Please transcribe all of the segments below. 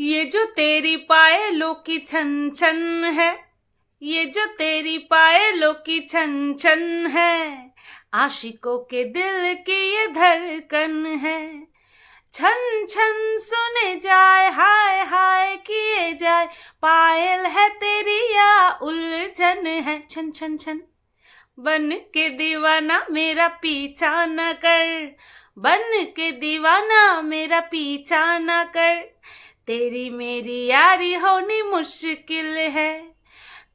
ये जो तेरी पायलों की छन छन है, ये जो तेरी पायलों की छन छन है, आशिकों के दिल की ये धड़कन है। छन छन सुने जाए हाय हाय किए जाए, पायल है तेरी या उलझन है। छन छन छन बन के दीवाना मेरा पीछा न कर, बन के दीवाना मेरा पीछा न कर। तेरी मेरी यारी होनी मुश्किल है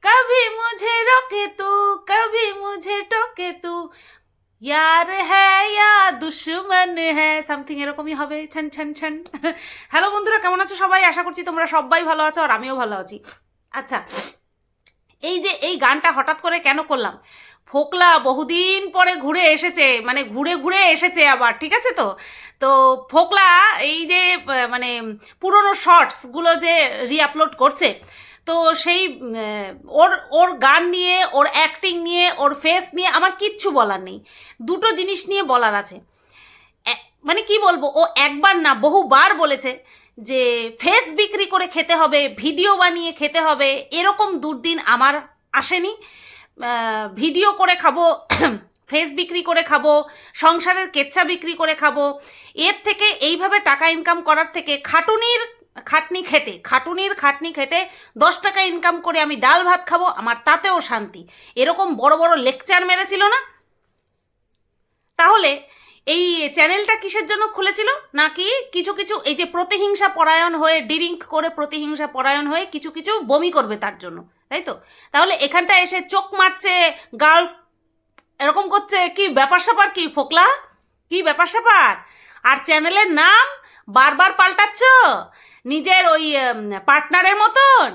कभी मुझे रोके तू कभी मुझे टोके तू यार है या দুশ্মন হ্যাঁ সামথিং এরকমই হবে ছান ছান ছান হ্যালো বন্ধুরা কেমন আছো সবাই আশা করছি তোমরা সবাই ভালো আছো আর আমিও ভালো আছি আচ্ছা এই যে এই গানটা হঠাৎ করে কেন করলাম ফোকলা বহুদিন পরে ঘুরে এসেছে মানে ঘুরে ঘুরে এসেছে আবার, ঠিক আছে তো? তো ফোকলা এই যে মানে পুরনো শর্টসগুলো যে রিআপলোড করছে, তো সেই ওর ওর গান নিয়ে, ওর অ্যাক্টিং নিয়ে, ওর ফেস নিয়ে আমার কিচ্ছু বলার নেই। দুটো জিনিস নিয়ে বলার আছে। মানে কি বলব, ও একবার না, বহুবার বলেছে যে ফেস বিক্রি করে খেতে হবে ভিডিও বানিয়ে খেতে হবে, এরকম দুর্দিন আমার আসেনি। ভিডিও করে খাব, ফেস বিক্রি করে খাব, সংসারের কেচ্ছা বিক্রি করে খাব। এর থেকে এইভাবে টাকা ইনকাম করার থেকে খাটুনির খাটনি খেটে, খাটুনির খাটনি খেটে দশ টাকা ইনকাম করে আমি ডাল ভাত খাব, আমার তাতেও শান্তি। এরকম বড় বড় লেকচার মেরেছিল না? তাহলে এই চ্যানেলটা কিসের জন্য খুলেছিল? নাকি কিছু কিছু এই যে প্রতিহিংসা পরায়ণ হয়ে ডিরিঙ্ক করে প্রতিহিংসা পরায়ণ হয়ে কিছু কিছু বমি করবে তার জন্য। তাই তো তাহলে এখানটা এসে চোখ মারছে, গাল এরকম করছে, কি ব্যাপার স্যাপার কি ফোকলা? কি ব্যাপার স্যাপার? আর চ্যানেলের নাম বারবার পাল্টাচ্ছ? নিজের ওই পার্টনারের মতন?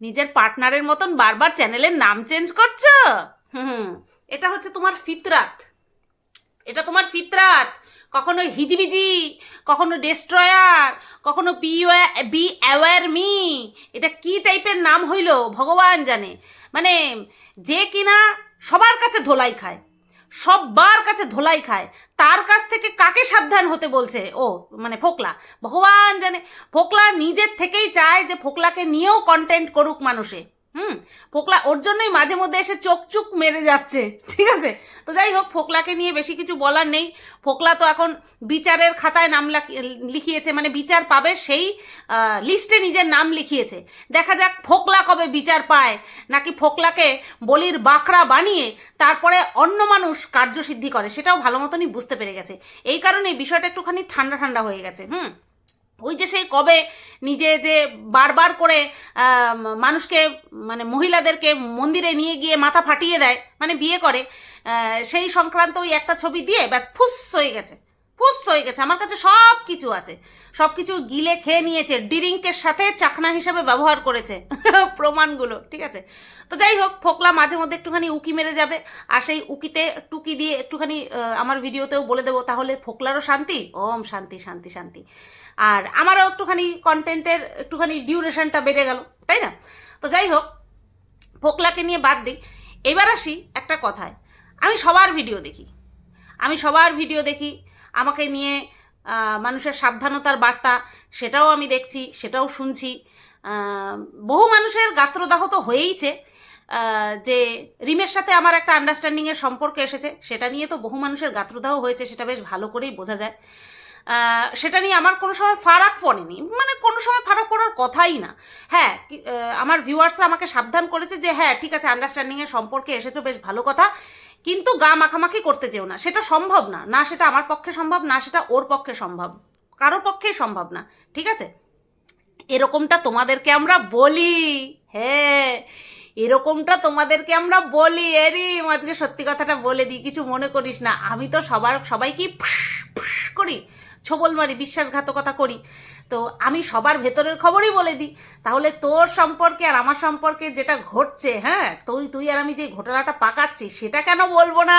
নিজের পার্টনারের মতন বারবার চ্যানেলের নাম চেঞ্জ করছ? হুম। এটা হচ্ছে তোমার ফিতরাত। এটা তোমার ফিতরাত। কখনো হিজিবিজি, কখনো ডেস্ট্রয়ার কখনো পি বি অ্যাওয়ার মি এটা কি টাইপের নাম হইল? ভগবান জানে। মানে যে কিনা সবার কাছে ধোলাই খায়, সববার কাছে ধোলাই খায়, তার কাছ থেকে কাকে সাবধান হতে বলছে? ও মানে ফোকলা। ভগবান জানে। ফোকলা নিজের থেকেই চায় যে ফোকলাকে নিয়েও কন্টেন্ট করুক মানুষে। হুম, ফোকলা ওর জন্যই মাঝে মধ্যে এসে চোখ চুক মেরে যাচ্ছে, ঠিক আছে? তো যাই হোক, ফোকলাকে নিয়ে বেশি কিছু বলার নেই। ফোকলা তো এখন বিচারের খাতায় নাম লিখিয়েছে মানে বিচার পাবে সেই লিস্টে নিজের নাম লিখিয়েছে। দেখা যাক ফোকলা কবে বিচার পায়। নাকি ফোকলাকে বলির বাঁকড়া বানিয়ে তারপরে অন্য মানুষ কার্যসিদ্ধি করে, সেটাও ভালো মতনই বুঝতে পেরে গেছে। এই কারণে বিষয়টা একটুখানি ঠান্ডা ঠান্ডা হয়ে গেছে, হুম? ওই যে সেই কবে নিজে যে বারবার করে মানুষকে মানে মহিলাদেরকে মন্দিরে নিয়ে গিয়ে মাথা ফাটিয়ে দেয় মানে বিয়ে করে সেই সংক্রান্ত ওই একটা ছবি দিয়ে ব্যাস ফুস হয়ে গেছে। ফুস হয়ে গেছে। আমার কাছে সব কিছু আছে। সব কিছু গিলে খেয়ে নিয়েছে। ডিরিঙ্কের সাথে চাকনা হিসাবে ব্যবহার করেছে প্রমাণগুলো, ঠিক আছে? তো যাই হোক, ফোকলা মাঝে মধ্যে একটুখানি উকি মেরে যাবে। আর সেই উকিতে টুকি দিয়ে একটুখানি আমার ভিডিওতেও বলে দেবো, তাহলে ফোকলারও শান্তি? ওম শান্তি শান্তি শান্তি। আর আমারও একটুখানি কন্টেন্টের একটুখানি ডিউরেশনটা বেড়ে গেল, তাই না? তো যাই হোক, ফোকলাকে নিয়ে বাদ দিই। এবার আসি একটা কথায়। আমি সবার ভিডিও দেখি। আমি সবার ভিডিও দেখি। আমাকে নিয়ে মানুষের সাবধানতার বার্তা, সেটাও আমি দেখছি, সেটাও শুনছি। বহু মানুষের গাত্রদাহ তো হয়েইছে যে রিমের সাথে আমার একটা আন্ডারস্ট্যান্ডিংয়ের সম্পর্ক এসেছে, সেটা নিয়ে তো বহু মানুষের গাত্রদাহ হয়েছে, সেটা বেশ ভালো করেই বোঝা যায়। সেটা নিয়ে আমার কোনো সময় ফারাক পড়েনি। মানে কোনো সময় ফারাক পড়ার কথাই না। হ্যাঁ আমার ভিউয়ার্সরা আমাকে সাবধান করেছে যে হ্যাঁ ঠিক আছে আন্ডারস্ট্যান্ডিংয়ের সম্পর্কে এসেছ, বেশ ভালো কথা। কিন্তু গা মাখামাখি করতে যেও না। সেটা সম্ভব না। না সেটা আমার পক্ষে সম্ভব, না সেটা ওর পক্ষে সম্ভব। কারোর পক্ষেই সম্ভব না। ঠিক আছে? এরকমটা তোমাদেরকে আমরা বলি। হ্যাঁ এরকমটা তোমাদেরকে আমরা বলি। এরি আজকে সত্যি কথাটা বলে দিই, কিছু মনে করিস না। আমি তো সবার সবাইকে করি। ছবল মারি বিশ্বাসঘাতকতা করি। তো আমি সবার ভেতরের খবরই বলে দিই। তাহলে তোর সম্পর্কে আর আমার সম্পর্কে যেটা ঘটছে হ্যাঁ তুই তুই আর আমি যে ঘটনাটা পাকাচ্ছি, সেটা কেন বলব না?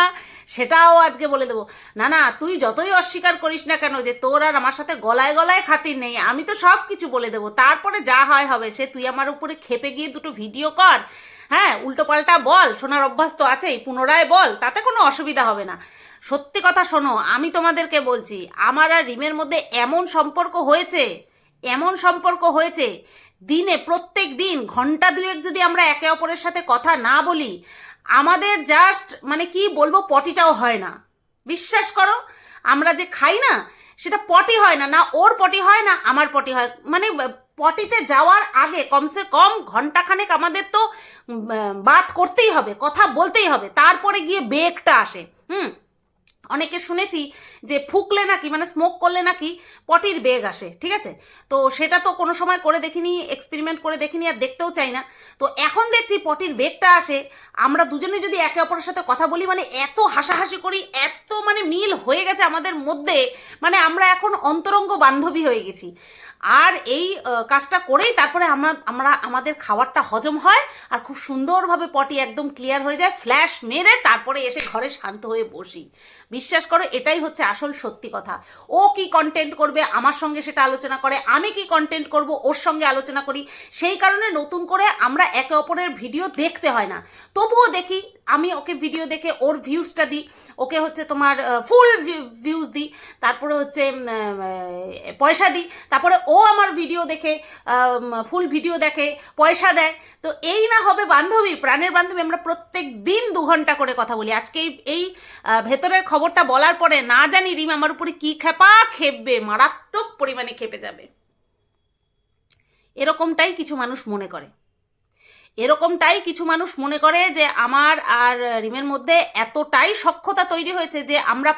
সেটাও আজকে বলে দেবো। না না, তুই যতই অস্বীকার করিস না কেন যে তোর আর আমার সাথে গলায় গলায় খাতির নেই, আমি তো সব কিছু বলে দেবো। তারপরে যা হয় হবে, সে তুই আমার উপরে খেপে গিয়ে দুটো ভিডিও কর। হ্যাঁ উল্টো পাল্টা বল, শোনার অভ্যাস তো আছেই, পুনরায় বল, তাতে কোনো অসুবিধা হবে না। সত্যি কথা শোনো, আমি তোমাদেরকে বলছি, আমার আর রিমের মধ্যে এমন সম্পর্ক হয়েছে, এমন সম্পর্ক হয়েছে, দিনে প্রত্যেক দিন, ঘণ্টা দুয়েক যদি আমরা একে অপরের সাথে কথা না বলি, আমাদের জাস্ট মানে কি বলব, পটিটাও হয় না। বিশ্বাস করো, আমরা যে খাই না, সেটা পটি হয় না না ওর পটি হয় না, আমার পটি হয়। মানে পটিতে যাওয়ার আগে কমসে কম ঘন্টাখানেক আমাদের তো বাত করতেই হবে, কথা বলতেই হবে, তারপরে গিয়ে বেগটা আসে, হুম? অনেকে শুনেছি যে ফুকলে নাকি মানে স্মোক করলে নাকি পটির বেগ আসে, ঠিক আছে? তো সেটা তো কোনো সময় করে দেখিনি এক্সপেরিমেন্ট করে দেখিনি আর দেখতেও চাই না। তো এখন দেখছি পটির বেগটা আসে। আমরা দুজনে যদি একে অপরের সাথে কথা বলি মানে এত হাসাহাসি করি, এত মানে মিল হয়ে গেছে আমাদের মধ্যে মানে আমরা এখন অন্তরঙ্গ বান্ধবী হয়ে গেছি। আর এই কাজটা করেই তারপরে আমরা আমরা, আমাদের খাবারটা হজম হয় আর খুব সুন্দরভাবে পটি একদম ক্লিয়ার হয়ে যায় ফ্ল্যাশ মেরে তারপরে এসে ঘরে শান্ত হয়ে বসি। বিশ্বাস করো, এটাই হচ্ছে আসল সত্যি কথা। ও কি কন্টেন্ট করবে, আমার সঙ্গে সেটা আলোচনা করে, আমি কি কন্টেন্ট করব, ওর সঙ্গে আলোচনা করি, সেই কারণে নতুন করে আমরা একে অপরের ভিডিও দেখতে হয় না। তবুও দেখি, আমি ওকে ভিডিও দেখে ওর ভিউজটা দিই, ওকে হচ্ছে তোমার ফুল ভিউজ দিই, তারপরে হচ্ছে পয়সা দিই, তারপরে ও আমার ভিডিও দেখে ফুল ভিডিও দেখে, পয়সা দেয়। তো এই না হবে বান্ধবী, প্রাণের বান্ধবী, আমরা প্রত্যেক দিন দু ঘণ্টা করে কথা বলি। আজকে এই- ভেতরের খবরটা বলার পরে না জানি রিম আমার উপরে কি খেপা খেপবে, মারাত্মক পরিমাণে খেপে যাবে। এরকমটাই কিছু মানুষ মনে করে। এরকমটাই কিছু মানুষ মনে করে যে আমার আর রিমের মধ্যে এতটাই সক্ষতা তৈরি হয়েছে যে আমরা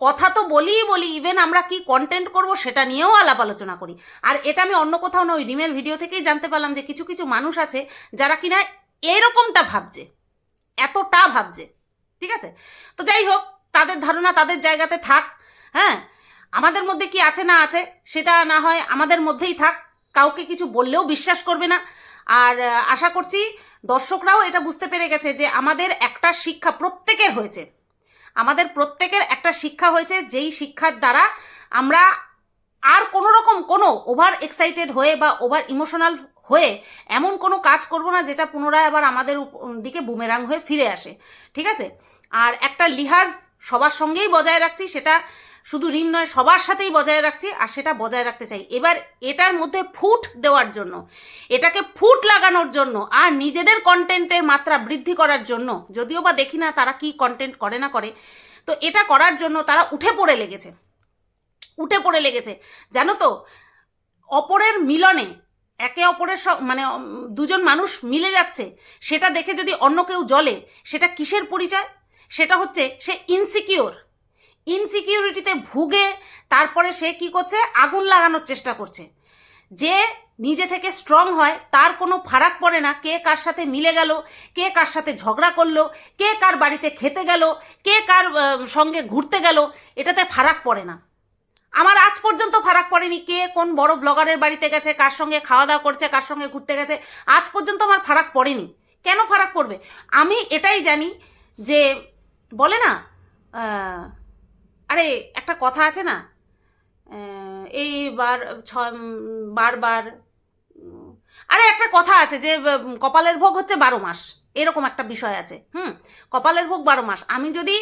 কথা তো বলিই বলি ইভেন আমরা কি কন্টেন্ট করব সেটা নিয়েও আলাপ আলোচনা করি। আর এটা আমি অন্য কোথাও না ওই রিমের ভিডিও থেকেই জানতে পারলাম যে কিছু কিছু মানুষ আছে যারা কিনা এরকমটা ভাবছে। এতটা ভাবছে। ঠিক আছে? তো যাই হোক তাদের ধারণা তাদের জায়গাতে থাক হ্যাঁ? আমাদের মধ্যে কি আছে না আছে সেটা না হয় আমাদের মধ্যেই থাক, কাউকে কিছু বললেও বিশ্বাস করবে না। আর আশা করছি দর্শকরাও এটা বুঝতে পেরে গেছে যে আমাদের একটা শিক্ষা প্রত্যেকের হয়েছে। আমাদের প্রত্যেকের একটা শিক্ষা হয়েছে, যেই শিক্ষার দ্বারা আমরা আর কোনো রকম কোনো ওভার এক্সাইটেড হয়ে বা ওভার ইমোশনাল হয়ে এমন কোনো কাজ করব না যেটা পুনরায় আবার আমাদের দিকে বুমেরাং হয়ে ফিরে আসে। ঠিক আছে? আর একটা লিহাজ সবার সঙ্গেই বজায় রাখছি, সেটা শুধু রিম নয়, সবার সাথেই বজায় রাখছি, আর সেটা বজায় রাখতে চাই। এবার এটার মধ্যে ফুট দেওয়ার জন্য, এটাকে ফুট লাগানোর জন্য, আর নিজেদের কন্টেন্টের মাত্রা বৃদ্ধি করার জন্য, যদিও বা দেখি না তারা কি কন্টেন্ট করে না করে, তো এটা করার জন্য তারা উঠে পড়ে লেগেছে। উঠে পড়ে লেগেছে। জানো তো, অপরের মিলনে একে অপরের স- মানে দুজন মানুষ মিলে যাচ্ছে, সেটা দেখে যদি অন্য কেউ জ্বলে, সেটা কিসের পরিচয়? সেটা হচ্ছে সে ইনসিকিওর ইনসিকিউরিটিতে ভুগে, তারপরে সে কি করছে? আগুন লাগানোর চেষ্টা করছে। যে নিজে থেকে স্ট্রং হয়, তার কোনো ফারাক পড়ে না। কে কার সাথে মিলে গেল? কে কার সাথে ঝগড়া করল? কে কার বাড়িতে খেতে গেল? কে কার সঙ্গে ঘুরতে গেল? এটাতে ফারাক পড়ে না। আমার আজ পর্যন্ত ফারাক পড়েনি কে কোন বড় ব্লগারের বাড়িতে গেছে, কার সঙ্গে খাওয়া দাওয়া করছে, কার সঙ্গে ঘুরতে গেছে। আজ পর্যন্ত আমার ফারাক পড়েনি। কেন ফারাক পড়বে? আমি এটাই জানি যে বলে না? আরে, একটা কথা আছে না? এই বার ছ বারবার আরে, একটা কথা আছে যে কপালের ভোগ হচ্ছে বারো মাস। এরকম একটা বিষয় আছে, হুম? কপালের ভোগ বারো মাস। আমি যদি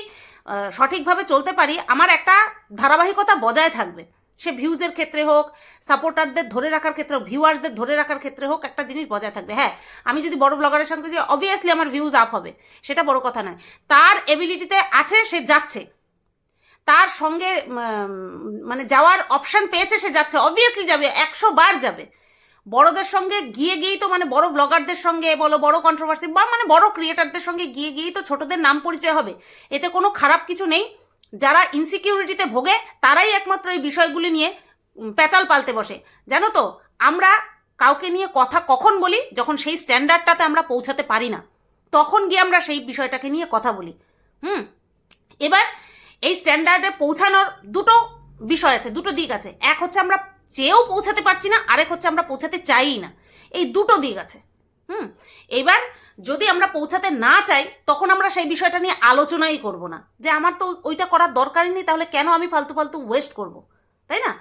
সঠিকভাবে চলতে পারি, আমার একটা ধারাবাহিকতা বজায় থাকবে। সে ভিউজের ক্ষেত্রে হোক সাপোর্টারদের ধরে রাখার ক্ষেত্রে হোক ভিউয়ার্সদের ধরে রাখার ক্ষেত্রে হোক, একটা জিনিস বজায় থাকবে। হ্যাঁ আমি যদি বড় ব্লগারের সঙ্গে যে অবভিয়াসলি আমার ভিউজ আপ হবে, সেটা বড় কথা নয়। তার এবিলিটিতে আছে, সে যাচ্ছে। তার সঙ্গে মানে যাওয়ার অপশন পেয়েছে, সে যাচ্ছে। অবভিয়াসলি যাবে, একশো বার যাবে। বড়দের সঙ্গে গিয়ে গিয়েই তো মানে বড় ব্লগারদের সঙ্গে বলো, বড় কন্ট্রোভার্সি বা মানে বড় ক্রিয়েটারদের সঙ্গে গিয়ে গিয়েই তো ছোটদের নাম পরিচয় হবে। এতে কোনো খারাপ কিছু নেই। যারা ইনসিকিউরিটিতে ভোগে, তারাই একমাত্র এই বিষয়গুলি নিয়ে পেঁচাল পালতে বসে। জানো তো, আমরা কাউকে নিয়ে কথা কখন বলি, যখন সেই স্ট্যান্ডার্ডটাতে আমরা পৌঁছাতে পারি না। তখন গিয়ে আমরা সেই বিষয়টাকে নিয়ে কথা বলি। হুম? এবার এই স্ট্যান্ডার্ডে পৌঁছানোর দুটো বিষয় আছে, দুটো দিক আছে। এক হচ্ছে আমরা চেয়েও পৌঁছাতে পারছি না, আরেক হচ্ছে আমরা পৌঁছাতে চাইই না। এই দুটো দিক আছে। হুম? এবার যদি আমরা পৌঁছাতে না চাই, তখন আমরা সেই বিষয়টা নিয়ে আলোচনাই করব না। যে আমার তো ওইটা করার দরকারই নেই, তাহলে কেন আমি ফালতু ফালতু ওয়েস্ট করব? তাই না?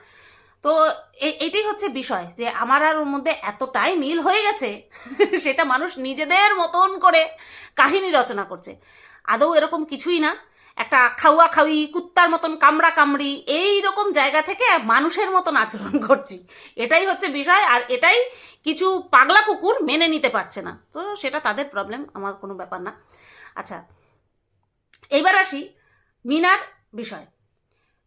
তো এইটাই হচ্ছে বিষয়, যে আমার আর ওর মধ্যে এতটাই মিল হয়ে গেছে, সেটা মানুষ নিজেদের মতন করে কাহিনী রচনা করছে। আদৌ এরকম কিছুই না। একটা খাওয়া খাওয়ি, কুত্তার মতন কামড়া কামড়ি, এই রকম জায়গা থেকে মানুষের মতন আচরণ করছি। এটাই হচ্ছে বিষয়, আর এটাই কিছু পাগলা কুকুর মেনে নিতে পারছে না। তো সেটা তাদের প্রবলেম আমার কোনো ব্যাপার না। আচ্ছা এইবার আসি মিনার বিষয়।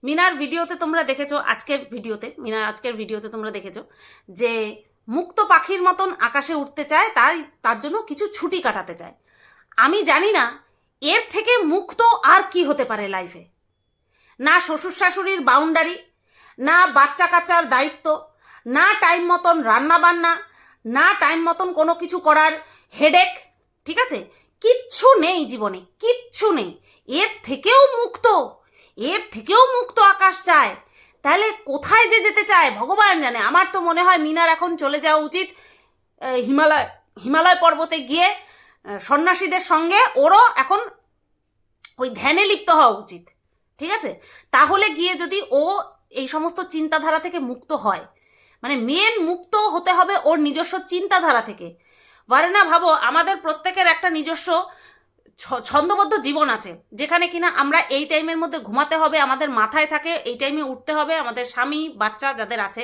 মিনার ভিডিওতে তোমরা দেখেছ, আজকের ভিডিওতে, মিনার আজকের ভিডিওতে তোমরা দেখেছ যে মুক্ত পাখির মতন আকাশে উঠতে চায়, তাই তার জন্য কিছু ছুটি কাটাতে চায়। আমি জানি না এর থেকে মুক্ত আর কি হতে পারে লাইফে না শ্বশুর শাশুড়ির বাউন্ডারি না বাচ্চা কাচ্চার দায়িত্ব, না টাইম মতন রান্না বান্না, না টাইম মতন কোনো কিছু করার হেডেক ঠিক আছে? কিচ্ছু নেই জীবনে, কিচ্ছু নেই। এর থেকেও মুক্ত, এর থেকেও মুক্ত আকাশ চায়। তাহলে কোথায় যে যেতে চায়, ভগবান জানে। আমার তো মনে হয় মিনার এখন চলে যাওয়া উচিত হিমালয় হিমালয় পর্বতে গিয়ে সন্ন্যাসীদের সঙ্গে ওরও এখন ওই ধ্যানে লিপ্ত হওয়া উচিত, ঠিক আছে? তাহলে গিয়ে যদি ও এই সমস্ত চিন্তাধারা থেকে মুক্ত হয় মানে মেন মুক্ত হতে হবে ওর নিজস্ব চিন্তাধারা থেকে। না ভাবো, আমাদের প্রত্যেকের একটা নিজস্ব ছন্দবদ্ধ জীবন আছে, যেখানে কিনা আমরা এই টাইমের মধ্যে ঘুমাতে হবে, আমাদের মাথায় থাকে, এই টাইমে উঠতে হবে, আমাদের স্বামী, বাচ্চা যাদের আছে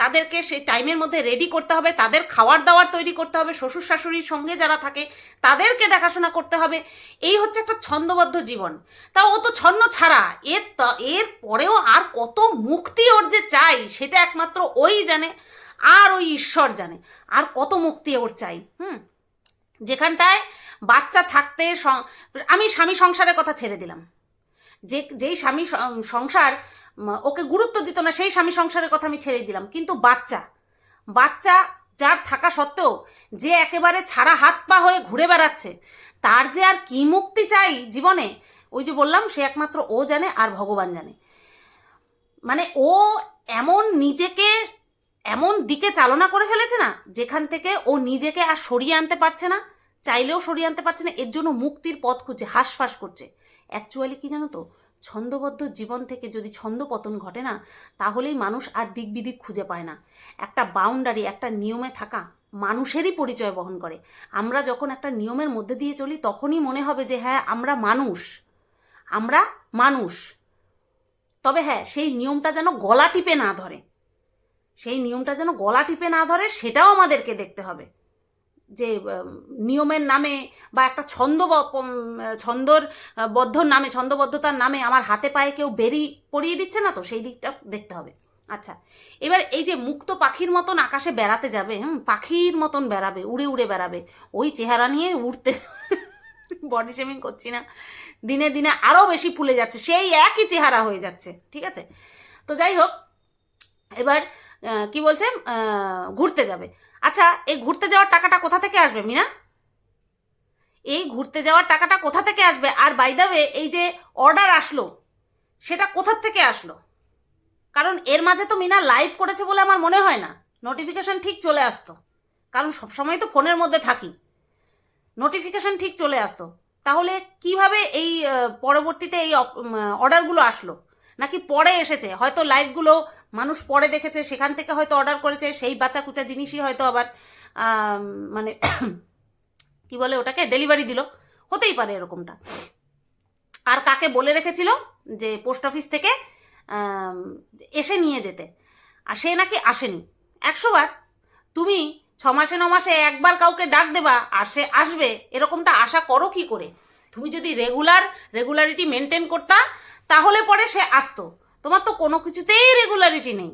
তাদেরকে সেই টাইমের মধ্যে রেডি করতে হবে, তাদের খাওয়ার দাওয়ার তৈরি করতে হবে, শ্বশুর শাশুড়ির সঙ্গে যারা থাকে, তাদেরকে দেখাশোনা করতে হবে। এই হচ্ছে একটা ছন্দবদ্ধ জীবন। তা ও তো ছন্ন ছাড়া, এর এর পরেও আর কত মুক্তি ওর যে চাই, সেটা একমাত্র ওই জানে, আর ওই ঈশ্বর জানে। আর কত মুক্তি ওর চাই, হুম? যেখানটায় বাচ্চা থাকতে আমি স্বামী সংসারের কথা ছেড়ে দিলাম। যে, যেই স্বামী সংসার ওকে গুরুত্ব দিত না, সেই স্বামী সংসারের কথা আমি ছেড়ে দিলাম। কিন্তু বাচ্চা বাচ্চা যার থাকা সত্ত্বেও যে একেবারে ছাড়া হাত পা হয়ে ঘুরে বেড়াচ্ছে, তার যে আর কি মুক্তি চাই জীবনে, ওই যে বললাম, সে একমাত্র ও জানে আর ভগবান জানে। মানে ও এমন নিজেকে এমন দিকে চালনা করে ফেলেছে না, যেখান থেকে ও নিজেকে আর সরিয়ে আনতে পারছে না, চাইলেও সরিয়ে আনতে পারছে না, এর জন্য মুক্তির পথ খুঁজছে, হাঁসফাঁস করছে। অ্যাকচুয়ালি কি জানো তো ছন্দবদ্ধ জীবন থেকে যদি ছন্দ পতন ঘটে না, তাহলেই মানুষ আর দিক বিদিক খুঁজে পায় না। একটা বাউন্ডারি একটা নিয়মে থাকা মানুষেরই পরিচয় বহন করে। আমরা যখন একটা নিয়মের মধ্যে দিয়ে চলি, তখনই মনে হবে যে হ্যাঁ আমরা মানুষ। আমরা মানুষ। তবে হ্যাঁ সেই নিয়মটা যেন গলা টিপে না ধরে। সেই নিয়মটা যেন গলা টিপে না ধরে, সেটাও আমাদেরকে দেখতে হবে। যে নিয়মের নামে বা একটা ছন্দ ছন্দর বদ্ধর নামে, ছন্দবদ্ধতার নামে আমার হাতে পায়ে কেউ বেরি পরিয়ে দিচ্ছে না তো? সেই দিকটা দেখতে হবে। আচ্ছা এবার এই যে মুক্ত পাখির মতন আকাশে বেড়াতে যাবে, হুম, পাখির মতন বেড়াবে, উড়ে উড়ে বেড়াবে, ওই চেহারা নিয়ে উড়তে বডি শেমিং করছি না। দিনে দিনে আরও বেশি ফুলে যাচ্ছে, সেই একই চেহারা হয়ে যাচ্ছে, ঠিক আছে? তো যাই হোক, এবার কি বলছে? ঘুরতে যাবে। আচ্ছা এই ঘুরতে যাওয়ার টাকাটা কোথা থেকে আসবে, মিনা? এই ঘুরতে যাওয়ার টাকাটা কোথা থেকে আসবে? আর বাইদাবে এই যে অর্ডার আসলো, সেটা কোথার থেকে আসলো? কারণ এর মাঝে তো মিনা লাইভ করেছে বলে আমার মনে হয় না। নোটিফিকেশন ঠিক চলে আসতো। কারণ সবসময় তো ফোনের মধ্যে থাকি। নোটিফিকেশান ঠিক চলে আসতো। তাহলে কীভাবে এই পরবর্তীতে এই অর্ডারগুলো আসলো? নাকি পরে এসেছে? হয়তো লাইভগুলো মানুষ পরে দেখেছে, সেখান থেকে হয়তো অর্ডার করেছে, সেই বাচ্চা কুচা জিনিসই হয়তো আবার মানে কি বলে ওটাকে? ডেলিভারি দিল। হতেই পারে এরকমটা। আর কাকে বলে রেখেছিল? যে পোস্ট অফিস থেকে এসে নিয়ে যেতে। আর সে নাকি আসেনি। একশোবার তুমি ছ মাসে ন মাসে একবার কাউকে ডাক দেবা আর সে আসবে, এরকমটা আশা করো কি করে? তুমি যদি রেগুলার রেগুলারিটি মেনটেন করতা তাহলে পরে সে আসতো। তোমার তো কোনো কিছুতেই রেগুলারিটি নেই।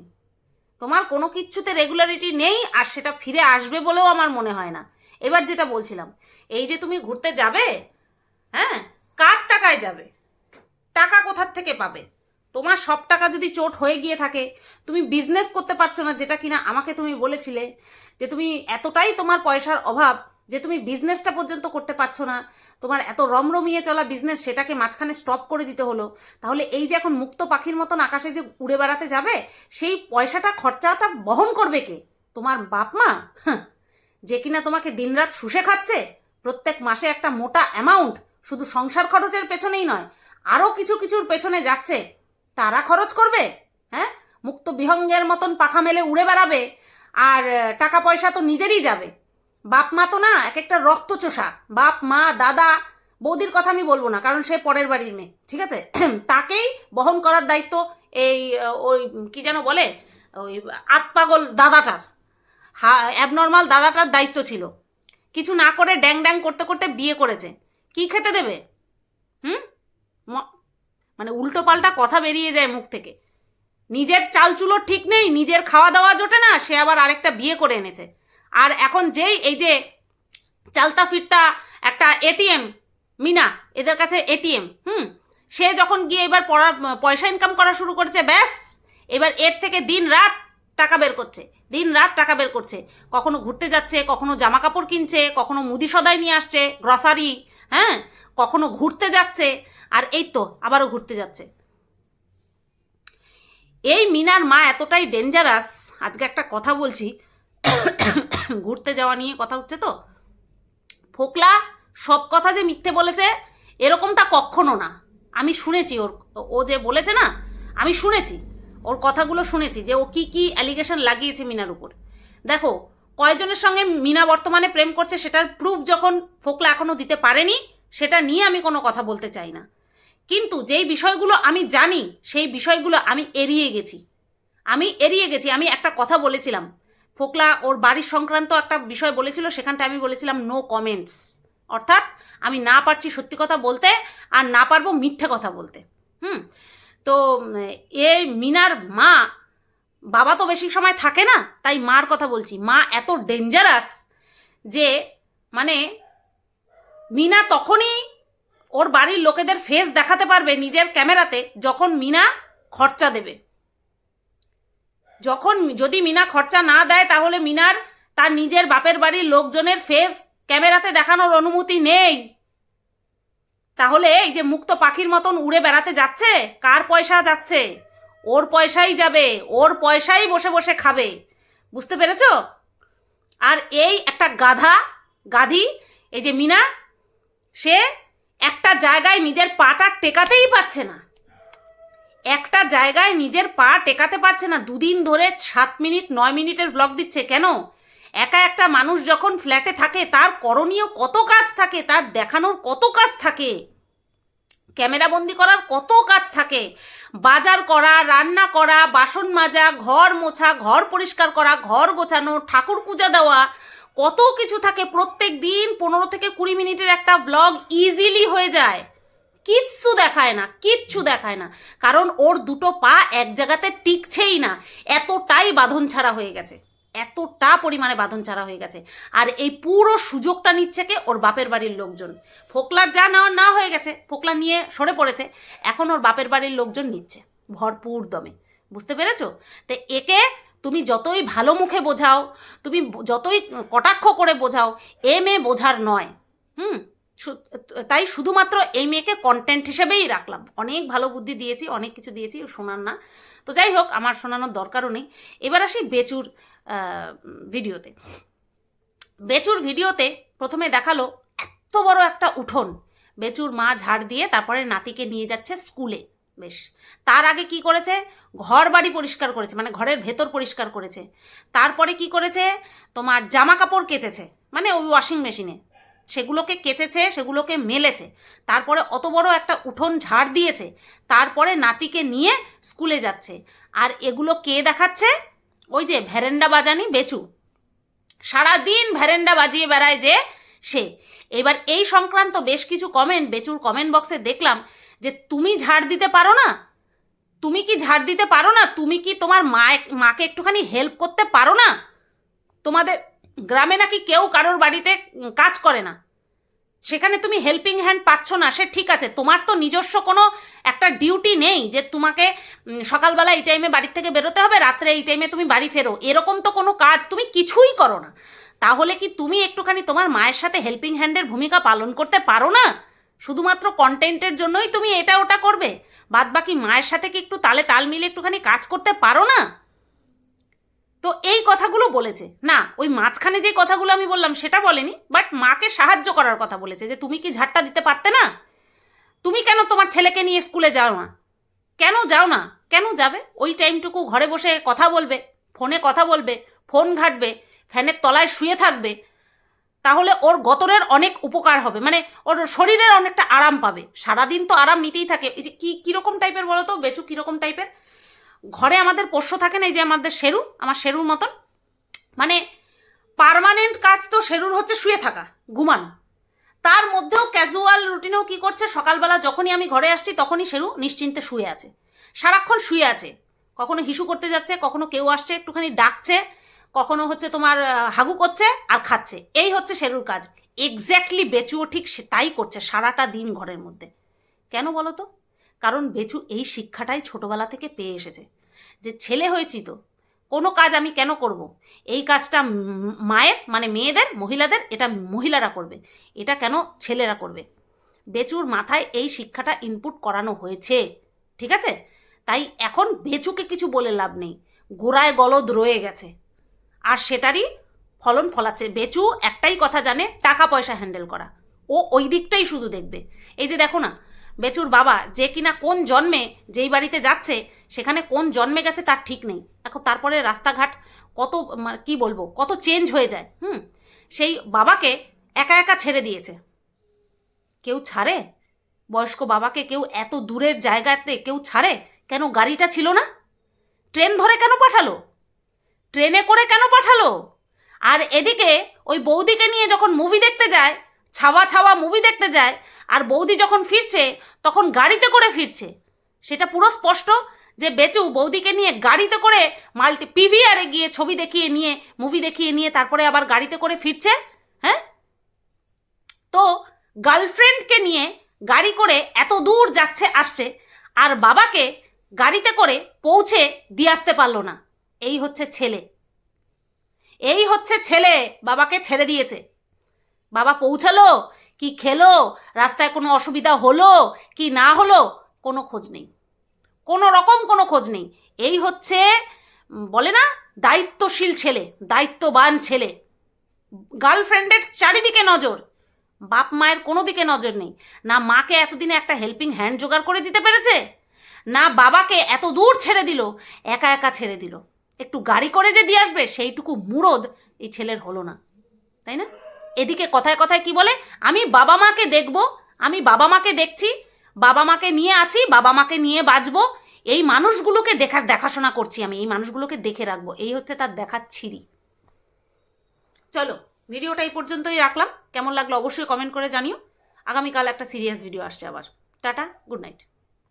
তোমার কোনো কিচ্ছুতে রেগুলারিটি নেই আর সেটা ফিরে আসবে বলেও আমার মনে হয় না। এবার যেটা বলছিলাম, এই যে তুমি ঘুরতে যাবে হ্যাঁ কার টাকায় যাবে? টাকা কোথার থেকে পাবে? তোমার সব টাকা যদি চোট হয়ে গিয়ে থাকে, তুমি বিজনেস করতে পারছ না, যেটা কিনা আমাকে তুমি বলেছিলে যে তুমি এতটাই তোমার পয়সার অভাব যে তুমি বিজনেসটা পর্যন্ত করতে পারছ না, তোমার এত রমরমিয়ে চলা বিজনেস সেটাকে মাঝখানে স্টপ করে দিতে হলো, তাহলে এই যে এখন মুক্ত পাখির মতন আকাশে যে উড়ে বেড়াতে যাবে, সেই পয়সাটা, খরচাটা বহন করবে কে? তোমার বাপ মা? যে কিনা তোমাকে দিনরাত শুষে খাচ্ছে, প্রত্যেক মাসে একটা মোটা অ্যামাউন্ট শুধু সংসার খরচের পেছনেই নয় আরও কিছু কিছুর পেছনে যাচ্ছে, তারা খরচ করবে হ্যাঁ? মুক্ত বিহঙ্গের মতন পাখা মেলে উড়ে বেড়াবে, আর টাকা পয়সা তো নিজেরই যাবে। বাপ মা তো না এক একটা রক্ত চোষা বাপ, মা, দাদা, বৌদির কথা আমি বলব না, কারণ সে পরের বাড়ির মেয়ে, ঠিক আছে? তাকেই বহন করার দায়িত্ব এই ওই, কি যেন বলে, ওই আতপাগল দাদাটার। হা অ্যাবনর্মাল দাদাটার দায়িত্ব ছিল। কিছু না করে ড্যাং ড্যাং করতে করতে বিয়ে করেছে। কি খেতে দেবে? হুম? মানে উল্টো পাল্টা কথা বেরিয়ে যায় মুখ থেকে। নিজের চালচুলো ঠিক নেই, নিজের খাওয়া দাওয়া জোটে না, সে আবার আরেকটা বিয়ে করে এনেছে। আর এখন যেই, এই যে চালতা ফিরতা একটা এটিএম মিনা, এদের কাছে এটিএম হুম? সে যখন গিয়ে এবার পড়া, পয়সা ইনকাম করা শুরু করেছে, ব্যাস, এবার এর থেকে দিন রাত টাকা বের করছে, দিন রাত টাকা বের করছে। কখনো ঘুরতে যাচ্ছে, কখনো জামা কাপড় কিনছে, কখনো মুদি সদাই নিয়ে আসছে গ্রসারি হ্যাঁ? কখনো ঘুরতে যাচ্ছে, আর এই তো, আবারও ঘুরতে যাচ্ছে। এই মিনার মা এতটাই ডেঞ্জারাস আজকে একটা কথা বলছি। ঘুরতে যাওয়া নিয়ে কথা হচ্ছে তো? ফোকলা, সব কথা যে মিথ্যে বলেছে, এরকমটা কখনো না। আমি শুনেছি ওর, ও যে বলেছে না, আমি শুনেছি, ওর কথাগুলো শুনেছি যে ও কি কি অ্যালিগেশন লাগিয়েছে মিনার উপর। দেখো, কয়জনের সঙ্গে মিনা বর্তমানে প্রেম করছে সেটার প্রুফ যখন ফোকলা এখনও দিতে পারেনি, সেটা নিয়ে আমি কোনো কথা বলতে চাই না। কিন্তু যেই বিষয়গুলো আমি জানি, সেই বিষয়গুলো আমি এড়িয়ে গেছি। আমি এড়িয়ে গেছি, আমি একটা কথা বলেছিলাম। ফোকলা, ওর বাড়ির সংক্রান্ত একটা বিষয় বলেছিল সেখানটা আমি বলেছিলাম নো কমেন্টস অর্থাৎ আমি না পারছি সত্যি কথা বলতে, আর না পারব মিথ্যে কথা বলতে। হুম? তো এই মিনার মা, বাবা তো বেশি সময় থাকে না, তাই মার কথা বলছি। মা এত ডেঞ্জারাস যে মানে মিনা তখনই ওর বাড়ির লোকেদের ফেস দেখাতে পারবে নিজের ক্যামেরাতে যখন মিনা খরচা দেবে। যখন যদি মিনা খরচা না দেয়, তাহলে মিনার তার নিজের বাপের বাড়ির লোকজনের ফেস ক্যামেরাতে দেখানোর অনুমতি নেই। তাহলে এই যে মুক্ত পাখির মতন উড়ে বেড়াতে যাচ্ছে, কার পয়সা যাচ্ছে? ওর পয়সাই যাবে, ওর পয়সাই বসে বসে খাবে। বুঝতে পেরেছ? আর এই একটা গাধা, গাধি, এই যে মিনা, সে একটা জায়গায় নিজের পাটা টেকাতেই পারছে না। একটা জায়গায় নিজের পা টেকাতে পারছে না। দুদিন ধরে সাত মিনিট, নয় মিনিটের ভ্লগ দিচ্ছে কেন? একা একটা মানুষ যখন ফ্ল্যাটে থাকে, তার করণীয় কত কাজ থাকে? তার দেখানোর কত কাজ থাকে? ক্যামেরাবন্দি করার কত কাজ থাকে? বাজার করা, রান্না করা, বাসন মাজা, ঘর মোছা, ঘর পরিষ্কার করা, ঘর গোছানো, ঠাকুর পূজা দেওয়া, কত কিছু থাকে। প্রত্যেক দিন পনেরো থেকে কুড়ি মিনিটের একটা ব্লগ ইজিলি হয়ে যায়। কিচ্ছু দেখায় না, কিচ্ছু দেখায় না। কারণ ওর দুটো পা এক জায়গাতে টিকছেই না। এতটাই বাঁধন ছাড়া হয়ে গেছে। এতটা পরিমাণে বাঁধন ছাড়া হয়ে গেছে। আর এই পুরো সুযোগটা নিচ্ছে কে ওর বাপের বাড়ির লোকজন। ফোকলার যা নেওয়ার না হয়ে গেছে, ফোকলা নিয়ে সরে পড়েছে, এখন ওর বাপের বাড়ির লোকজন নিচ্ছে, ভরপুর দমে। বুঝতে পেরেছ? তো একে তুমি যতই ভালো মুখে বোঝাও, তুমি যতই কটাক্ষ করে বোঝাও এ মেয়ে বোঝার নয়। হুম? তাই শুধুমাত্র এই মেয়েকে কন্টেন্ট হিসেবেই রাখলাম। অনেক ভালো বুদ্ধি দিয়েছি, অনেক কিছু দিয়েছি শোনার না। তো যাই হোক, আমার শোনানোর দরকারও নেই। এবার আসি বেচুর ভিডিওতে। বেচুর ভিডিওতে প্রথমে দেখাল এত বড় একটা উঠোন। বেচুর মা ঝাড় দিয়ে তারপরে নাতিকে নিয়ে যাচ্ছে স্কুলে। বেশ। তার আগে কি করেছে? ঘর বাড়ি পরিষ্কার করেছে মানে ঘরের ভেতর পরিষ্কার করেছে। তারপরে কি করেছে? তোমার জামা কাপড় কেচেছে মানে ওই ওয়াশিং মেশিনে সেগুলোকে কেচেছে, সেগুলোকে মেলেছে। তারপরে অত বড় একটা উঠোন ঝাড় দিয়েছে, তারপরে নাতিকে নিয়ে স্কুলে যাচ্ছে। আর এগুলো কে দেখাচ্ছে? ওই যে ভ্যারেন্ডা বাজানি বেচু। সারাদিন ভ্যারেন্ডা বাজিয়ে বেড়ায় যে সে। এবার এই সংক্রান্ত বেশ কিছু কমেন্ট বেচুর কমেন্ট বক্সে দেখলাম যে, তুমি ঝাড় দিতে পারো না? তুমি কি ঝাড় দিতে পারো না? তুমি কি তোমার মা মাকে একটুখানি হেল্প করতে পারো না? তোমাদের গ্রামে নাকি কেউ কারোর বাড়িতে কাজ করে না। সেখানে তুমি হেল্পিং হ্যান্ড পাচ্ছ না, সে ঠিক আছে। তোমার তো নিজস্ব কোনো একটা ডিউটি নেই যে তোমাকে সকালবেলা এই টাইমে বাড়ির থেকে বেরোতে হবে, রাত্রে এই টাইমে তুমি বাড়ি ফেরো। এরকম তো কোনো কাজ তুমি কিছুই করো না। তাহলে কি তুমি একটুখানি তোমার মায়ের সাথে হেল্পিং হ্যান্ডের ভূমিকা পালন করতে পারো না? শুধুমাত্র কন্টেন্টের জন্যই তুমি এটা ওটা করবে? বাদ বাকি মায়ের সাথে কি একটু তালে তাল মিলে একটুখানি কাজ করতে পারো না? তো এই কথাগুলো বলেছে। না, ওই মাঝখানে যে কথাগুলো আমি বললাম সেটা বলেনি বাট মাকে সাহায্য করার কথা বলেছে যে তুমি কি ঝাড়টা দিতে পারতে না? তুমি কেন তোমার ছেলেকে নিয়ে স্কুলে যাও না? কেন যাও না? কেন যাবে? ওই টাইমটুকু ঘরে বসে কথা বলবে, ফোনে কথা বলবে, ফোন ঘাটবে, ফ্যানের তলায় শুয়ে থাকবে, তাহলে ওর গতরের অনেক উপকার হবে। মানে ওর শরীরের অনেকটা আরাম পাবে। সারাদিন তো আরাম নিতেই থাকে। এই যে কী, কীরকম টাইপের বলো তো? বেচু, কীরকম টাইপের ঘরে আমাদের পোষ্য থাকে না, এই যে আমাদের শেরু, আমার শেরুর মতন। মানে পার্মানেন্ট কাজ তো শেরুর হচ্ছে শুয়ে থাকা, ঘুমানো। তার মধ্যেও ক্যাজুয়াল রুটিনেও কি করছে, সকালবেলা যখনই আমি ঘরে আসছি, তখনই শেরু নিশ্চিন্তে শুয়ে আছে। সারাক্ষণ শুয়ে আছে। কখনো হিসু করতে যাচ্ছে, কখনো কেউ আসছে, একটুখানি ডাকছে, কখনো হচ্ছে তোমার হাগু করছে আর খাচ্ছে। এই হচ্ছে শেরুর কাজ। এক্স্যাক্টলি বেচুও ঠিক সে- তাই করছে সারাটা দিন ঘরের মধ্যে। কেন বলো তো? কারণ বেচু এই শিক্ষাটাই ছোটবেলা থেকে পেয়ে এসেছে। যে ছেলে হয়েছি তো, কোনো কাজ আমি কেন করব। এই কাজটা মায়ের মানে মেয়েদের, মহিলাদের, এটা মহিলারা করবে, এটা কেন ছেলেরা করবে? বেচুর মাথায় এই শিক্ষাটা ইনপুট করানো হয়েছে, ঠিক আছে? তাই এখন বেচুকে কিছু বলে লাভ নেই, গোড়ায় গলদ রয়ে গেছে। আর সেটারই ফলন ফলাচ্ছে। বেচু একটাই কথা জানে, টাকা পয়সা হ্যান্ডেল করা। ও ওই দিকটাই শুধু দেখবে। এই যে দেখো না, বেচুর বাবা যে কিনা কোন জন্মে যেই বাড়িতে যাচ্ছে সেখানে কোন জন্মে গেছে তার ঠিক নেই। এখন তারপরে রাস্তাঘাট কত মানে কি বলব, কত চেঞ্জ হয়ে যায়, হুম? সেই বাবাকে একা একা ছেড়ে দিয়েছে। কেউ ছাড়ে? বয়স্ক বাবাকে কেউ এত দূরের জায়গাতে কেউ ছাড়ে? কেন গাড়িটা ছিল না? ট্রেন ধরে কেন পাঠালো? ট্রেনে করে কেন পাঠালো? আর এদিকে ওই বৌদিকে নিয়ে যখন মুভি দেখতে যায়, ছাওয়া ছাওয়া মুভি দেখতে যায়, আর বৌদি যখন ফিরছে, তখন গাড়িতে করে ফিরছে। সেটা পুরো স্পষ্ট যে বেচু বৌদিকে নিয়ে গাড়িতে করে মাল্টি পিভিআরে গিয়ে ছবি দেখিয়ে নিয়ে মুভি দেখিয়ে নিয়ে তারপরে আবার গাড়িতে করে ফিরছে হ্যাঁ? তো গার্লফ্রেন্ডকে নিয়ে গাড়ি করে এত দূর যাচ্ছে, আসছে, আর বাবাকে গাড়িতে করে পৌঁছে দিয়ে আসতে পারল না। এই হচ্ছে ছেলে। এই হচ্ছে ছেলে, বাবাকে ছেড়ে দিয়েছে। বাবা পৌঁছালো, কি খেলো, রাস্তায় কোনো অসুবিধা হলো, কি না হলো, কোনো খোঁজ নেই। কোনো রকম কোনো খোঁজ নেই। এই হচ্ছে বলে না, দায়িত্বশীল ছেলে, দায়িত্ববান ছেলে। গার্লফ্রেন্ডের চারিদিকে নজর, বাপ মায়ের কোনো দিকে নজর নেই। না মাকে এতদিনে একটা হেল্পিং হ্যান্ড জোগাড় করে দিতে পেরেছে? না বাবাকে এত দূর ছেড়ে দিল, একা একা ছেড়ে দিল। একটু গাড়ি করে যে দিয়ে আসবে, সেইটুকু মুরদ এই ছেলের হলো না। তাই না? এদিকে কথায় কথায় কি বলে? আমি বাবা মাকে দেখব, আমি বাবা মাকে দেখছি বাবা মাকে নিয়ে আছি, বাবা মাকে নিয়ে বাঁচবো। এই মানুষগুলোকে দেখার দেখাশোনা করছি আমি, এই মানুষগুলোকে দেখে রাখব। এই হচ্ছে তার দেখার ছিরি। চলো, ভিডিওটা এই পর্যন্তই রাখলাম। কেমন লাগল অবশ্যই কমেন্ট করে জানিও। আগামীকাল একটা সিরিয়াস ভিডিও আসছে আবার। Tata good night